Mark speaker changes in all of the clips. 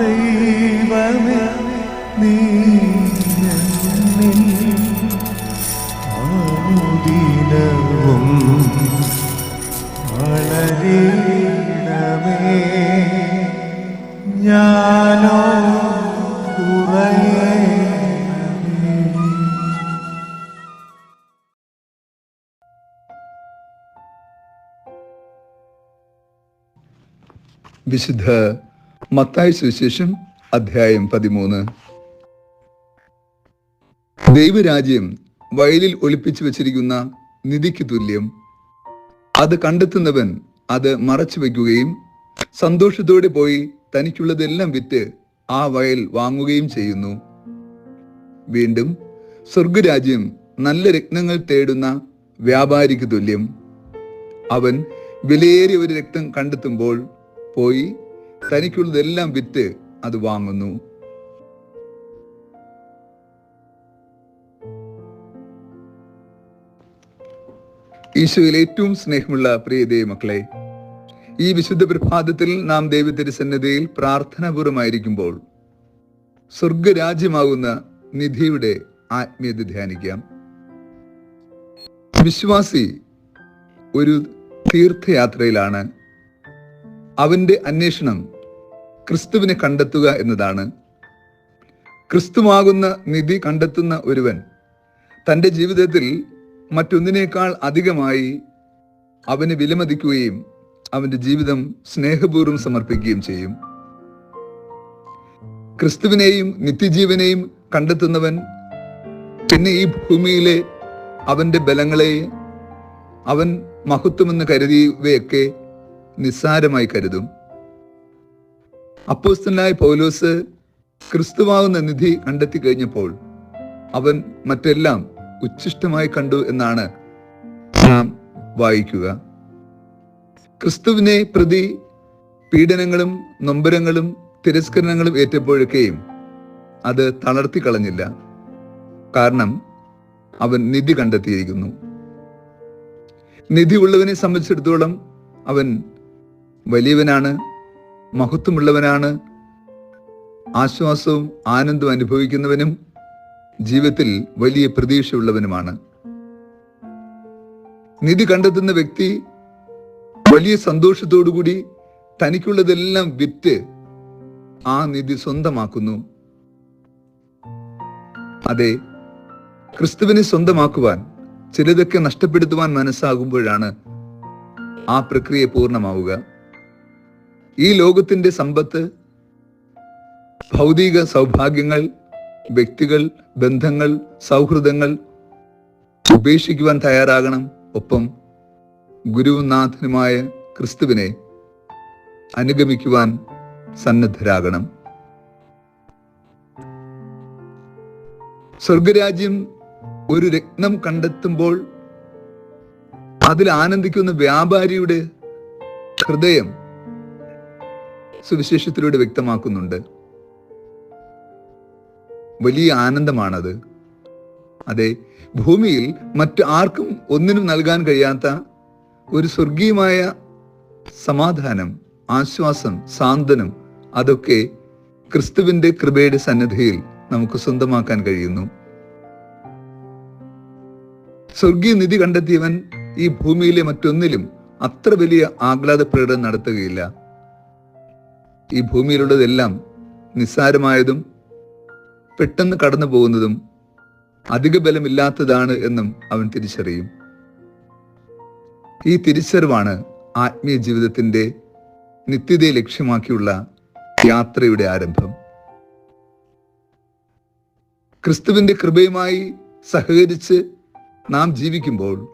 Speaker 1: ദൈവമേ നീ അനുദിനവും വളരണമേ ഞാനോ കുറയേ
Speaker 2: വിശുദ്ധ മത്തായി സുവിശേഷം അധ്യായം പതിമൂന്ന്. ദൈവരാജ്യം വയലിൽ ഒളിപ്പിച്ചു വച്ചിരിക്കുന്ന നിധിക്ക് തുല്യം. അത് കണ്ടെത്തുന്നവൻ അത് മറച്ചു വയ്ക്കുകയും സന്തോഷത്തോടെ പോയി തനിക്കുള്ളതെല്ലാം വിറ്റ് ആ വയൽ വാങ്ങുകയും ചെയ്യുന്നു. വീണ്ടും സ്വർഗരാജ്യം നല്ല രക്തങ്ങൾ തേടുന്ന വ്യാപാരിക്ക് തുല്യം. അവൻ വിലയേറിയ ഒരു രക്തം കണ്ടെത്തുമ്പോൾ പോയി തനിക്കുള്ളതെല്ലാം വിറ്റ് അത് വാങ്ങുന്നു. ഈശോയിൽ ഏറ്റവും സ്നേഹമുള്ള പ്രിയ ദൈവമക്കളെ ഈ വിശുദ്ധ പ്രഭാതത്തിൽ നാം ദൈവത്തിരുസന്നതയിൽ പ്രാർത്ഥനാപൂർവമായിരിക്കുമ്പോൾ സ്വർഗരാജ്യമാകുന്ന നിധിയുടെ ആത്മീയത ധ്യാനിക്കാം. വിശ്വാസി ഒരു തീർത്ഥയാത്രയിലാണ്. അവന്റെ അന്വേഷണം ക്രിസ്തുവിനെ കണ്ടെത്തുക എന്നതാണ്. ക്രിസ്തുവാകുന്ന നിധി കണ്ടെത്തുന്ന ഒരുവൻ തന്റെ ജീവിതത്തിൽ മറ്റൊന്നിനേക്കാൾ അധികമായി അവനെ വിലമതിക്കുകയും അവന്റെ ജീവിതം സ്നേഹപൂർവം സമർപ്പിക്കുകയും ചെയ്യും. ക്രിസ്തുവിനെയും നിത്യജീവനെയും കണ്ടെത്തുന്നവൻ പിന്നെ ഈ ഭൂമിയിലെ അവന്റെ ബലങ്ങളെ അവൻ മഹത്വമെന്ന് കരുതിയവയൊക്കെ നിസ്സാരമായി കരുതും. അപ്പോസ്തനായ പൗലോസ് ക്രിസ്തുവാകുന്ന നിധി കണ്ടെത്തി കഴിഞ്ഞപ്പോൾ അവൻ മറ്റെല്ലാം ഉച്ഛിഷ്ടമായി കണ്ടു എന്നാണ് നാം വായിക്കുക. ക്രിസ്തുവിനെ പ്രതി പീഡനങ്ങളും നൊമ്പരങ്ങളും തിരസ്കരണങ്ങളും ഏറ്റപ്പോഴൊക്കെയും അത് തളർത്തി കളഞ്ഞില്ല. കാരണം അവൻ നിധി കണ്ടെത്തിയിരിക്കുന്നു. നിധി ഉള്ളവനെ സംബന്ധിച്ചിടത്തോളം അവൻ വലിയവനാണ്. മഹത്വമുള്ളവനാണ്. ആശ്വാസവും ആനന്ദവും അനുഭവിക്കുന്നവനും ജീവിതത്തിൽ വലിയ പ്രതീക്ഷയുള്ളവനുമാണ്. നിധി കണ്ടെത്തുന്ന വ്യക്തി വലിയ സന്തോഷത്തോടുകൂടി തനിക്കുള്ളതെല്ലാം വിറ്റ് ആ നിധി സ്വന്തമാക്കുന്നു. അതെ ക്രിസ്തുവിനെ സ്വന്തമാക്കുവാൻ ചിലതൊക്കെ നഷ്ടപ്പെടുത്തുവാൻ മനസ്സാകുമ്പോഴാണ് ആ പ്രക്രിയ പൂർണമാവുക. ഈ ലോകത്തിന്റെ സമ്പത്ത് ഭൗതിക സൗഭാഗ്യങ്ങൾ വ്യക്തികൾ ബന്ധങ്ങൾ സൗഹൃദങ്ങൾ ഉപേക്ഷിക്കുവാൻ തയ്യാറാകണം. ഒപ്പം ഗുരുനാഥനുമായ ക്രിസ്തുവിനെ അനുഗമിക്കുവാൻ സന്നദ്ധരാകണം. സ്വർഗരാജ്യം ഒരു രത്നം കണ്ടെത്തുമ്പോൾ അതിൽ ആനന്ദിക്കുന്ന വ്യാപാരിയുടെ ഹൃദയം സുവിശേഷത്തിലൂടെ വ്യക്തമാക്കുന്നുണ്ട്. വലിയ ആനന്ദമാണത്. അതെ ഭൂമിയിൽ മറ്റു ആർക്കും ഒന്നിനും നൽകാൻ കഴിയാത്ത ഒരു സ്വർഗീയമായ സമാധാനം ആശ്വാസം സാന്ത്വനം അതൊക്കെ ക്രിസ്തുവിന്റെ കൃപയുടെ സന്നദ്ധയിൽ നമുക്ക് സ്വന്തമാക്കാൻ കഴിയുന്നു. സ്വർഗീയ നിധി കണ്ടെത്തിയവൻ ഈ ഭൂമിയിലെ മറ്റൊന്നിലും അത്ര വലിയ ആഹ്ലാദ പ്രകടനം നടത്തുകയില്ല. ഈ ഭൂമിയിലുള്ളതെല്ലാം നിസ്സാരമായതും പെട്ടെന്ന് കടന്നു പോകുന്നതും അധിക ബലമില്ലാത്തതാണ് എന്നും അവൻ തിരിച്ചറിയും. ഈ തിരിച്ചറിവാണ് ആത്മീയ ജീവിതത്തിന്റെ നിത്യതയെ ലക്ഷ്യമാക്കിയുള്ള യാത്രയുടെ ആരംഭം. ക്രിസ്തുവിന്റെ കൃപയുമായി സഹകരിച്ച് നാം ജീവിക്കുമ്പോൾ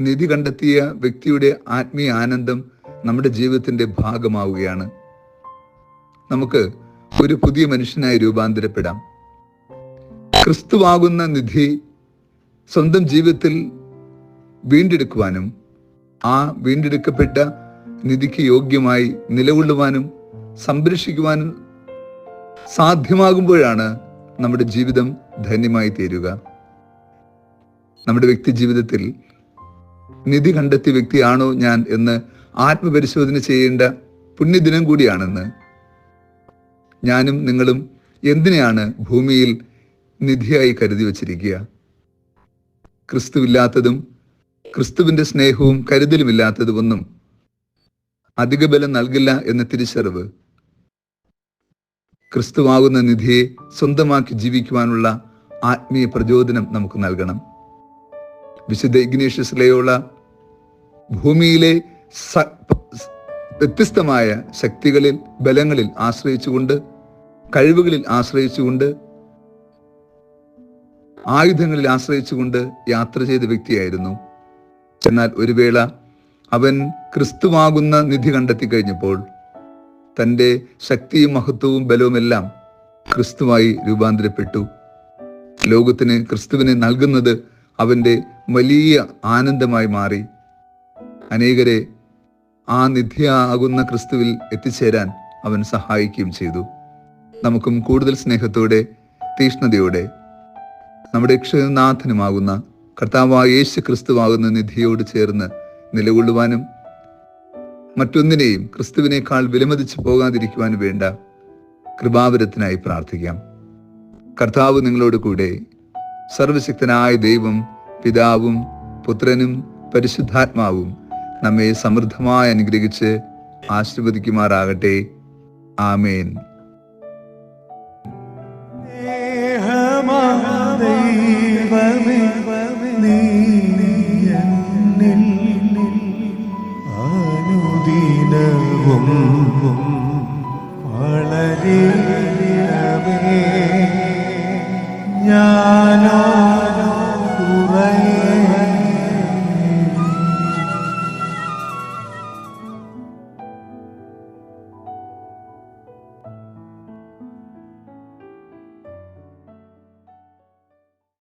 Speaker 2: നിധി കണ്ടെത്തിയ വ്യക്തിയുടെ ആത്മീയ ആനന്ദം നമ്മുടെ ജീവിതത്തിന്റെ ഭാഗമാവുകയാണ്. നമുക്ക് ഒരു പുതിയ മനുഷ്യനായി രൂപാന്തരപ്പെടാം. ക്രിസ്തുവാകുന്ന നിധി സ്വന്തം ജീവിതത്തിൽ വീണ്ടെടുക്കുവാനും ആ വീണ്ടെടുക്കപ്പെട്ട നിധിക്ക് യോഗ്യമായി നിലകൊള്ളുവാനും സംരക്ഷിക്കുവാനും സാധ്യമാകുമ്പോഴാണ് നമ്മുടെ ജീവിതം ധന്യമായി തീരുക. നമ്മുടെ വ്യക്തി ജീവിതത്തിൽ നിധി കണ്ടെത്തിയ വ്യക്തിയാണോ ഞാൻ എന്ന് ആത്മപരിശോധന ചെയ്യേണ്ട പുണ്യദിനം കൂടിയാണെന്ന് ഞാനും നിങ്ങളും എന്തിനെയാണ് ഭൂമിയിൽ നിധിയായി കരുതി വച്ചിരിക്കുക? ക്രിസ്തുവില്ലാത്തതും ക്രിസ്തുവിന്റെ സ്നേഹവും കരുതലുമില്ലാത്തതും ഒന്നും അധിക ബലം നൽകില്ല എന്ന തിരിച്ചറിവ് ക്രിസ്തുവാകുന്ന നിധിയെ സ്വന്തമാക്കി ജീവിക്കുവാനുള്ള ആത്മീയ പ്രചോദനം നമുക്ക് നൽകണം. വിശുദ്ധ ഇഗ്നേഷ്യസിലെയുള്ള ലയോള ഭൂമിയിലെ വ്യത്യസ്തമായ ശക്തികളിൽ ബലങ്ങളിൽ ആശ്രയിച്ചുകൊണ്ട് കഴിവുകളിൽ ആശ്രയിച്ചുകൊണ്ട് ആയുധങ്ങളിൽ ആശ്രയിച്ചുകൊണ്ട് യാത്ര ചെയ്ത വ്യക്തിയായിരുന്നു. എന്നാൽ ഒരു വേള അവൻ ക്രിസ്തുവാകുന്ന നിധി കണ്ടെത്തി കഴിഞ്ഞപ്പോൾ തന്റെ ശക്തിയും മഹത്വവും ബലവുമെല്ലാം ക്രിസ്തുവായി രൂപാന്തരപ്പെട്ടു. ലോകത്തിന് ക്രിസ്തുവിനെ നൽകുന്നത് അവന്റെ വലിയ ആനന്ദമായി മാറി. അനേകരെ ആ നിധ്യയാകുന്ന ക്രിസ്തുവിൽ എത്തിച്ചേരാൻ അവൻ സഹായിക്കുകയും ചെയ്തു. നമുക്കും കൂടുതൽ സ്നേഹത്തോടെ തീഷ്ണതയോടെ നമ്മുടെ ക്ഷനാഥനുമാകുന്ന കർത്താവായ യേശു ക്രിസ്തുവാകുന്ന നിധിയോട് ചേർന്ന് നിലകൊള്ളുവാനും മറ്റൊന്നിനെയും ക്രിസ്തുവിനേക്കാൾ വിലമതിച്ചു പോകാതിരിക്കുവാനും വേണ്ട കൃപാവരത്തിനായി പ്രാർത്ഥിക്കാം. കർത്താവ് നിങ്ങളോട് കൂടെ സർവശക്തനായ ദൈവം പിതാവും പുത്രനും പരിശുദ്ധാത്മാവും നമ്മെ സമൃദ്ധമായി അനുഗ്രഹിച്ച് ആശീർവദിക്കുമാറാകട്ടെ. ആമേൻ.